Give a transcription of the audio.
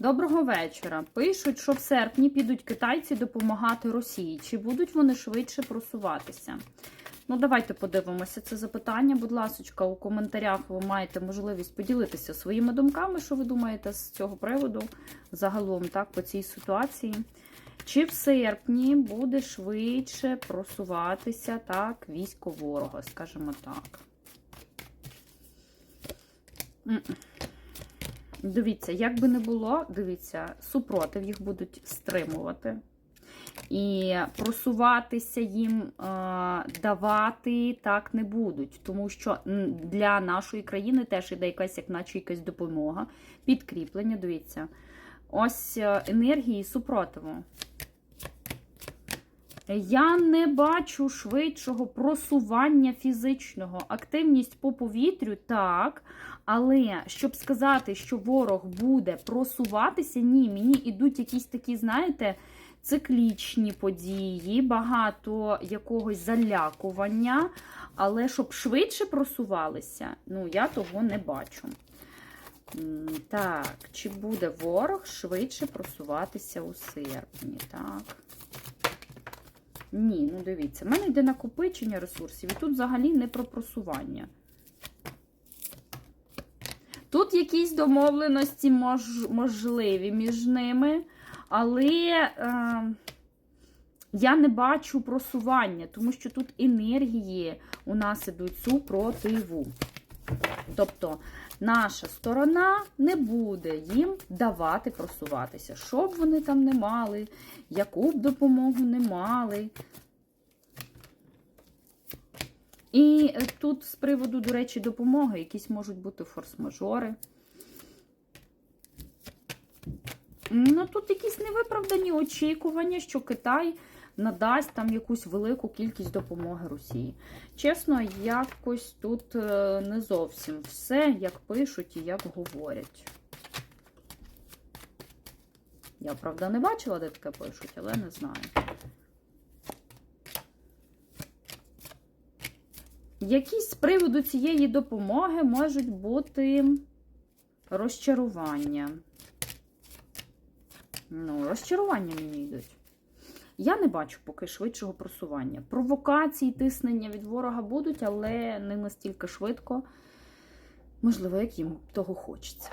Доброго вечора. Пишуть, що в серпні підуть китайці допомагати Росії. Чи будуть вони швидше просуватися? Ну, давайте подивимося це запитання. Будь ласка, у коментарях ви маєте можливість поділитися своїми думками, що ви думаєте з цього приводу загалом, так, по цій ситуації. Чи в серпні буде швидше просуватися так, військо ворога, скажімо так. Дивіться, як би не було, дивіться, супротив їх будуть стримувати. І просуватися їм е, давати так не будуть, тому що для нашої країни теж іде якась, як наче якась допомога, підкріплення. Дивіться, ось е, енергії супротиву. Я не бачу швидшого просування фізичного. Активність по повітрю, так. Але щоб сказати, що ворог буде просуватися, ні, мені йдуть якісь такі, знаєте, циклічні події, багато якогось залякування. Але щоб швидше просувалися, ну, я того не бачу. Так, чи буде ворог швидше просуватися у серпні? Так. Ні, ну дивіться, в мене йде накопичення ресурсів, і тут взагалі не про просування. Тут якісь домовленості мож, можливі між ними, але е, я не бачу просування, тому що тут енергії у нас ідуть супротиву. Тобто наша сторона не буде їм давати просуватися, що б вони там не мали, яку б допомогу не мали. І е, тут з приводу, до речі, допомоги, якісь можуть бути форс-мажори. Ну, тут якісь невиправдані очікування, що Китай надасть там якусь велику кількість допомоги Росії. Чесно, якось тут е, не зовсім все, як пишуть і як говорять. Я, правда, не бачила, де таке пишуть, але не знаю. Якісь з приводу цієї допомоги можуть бути розчарування. Ну, розчарування мені йдуть. Я не бачу поки швидшого просування. Провокації, тиснення від ворога будуть, але не настільки швидко, можливо, як їм того хочеться.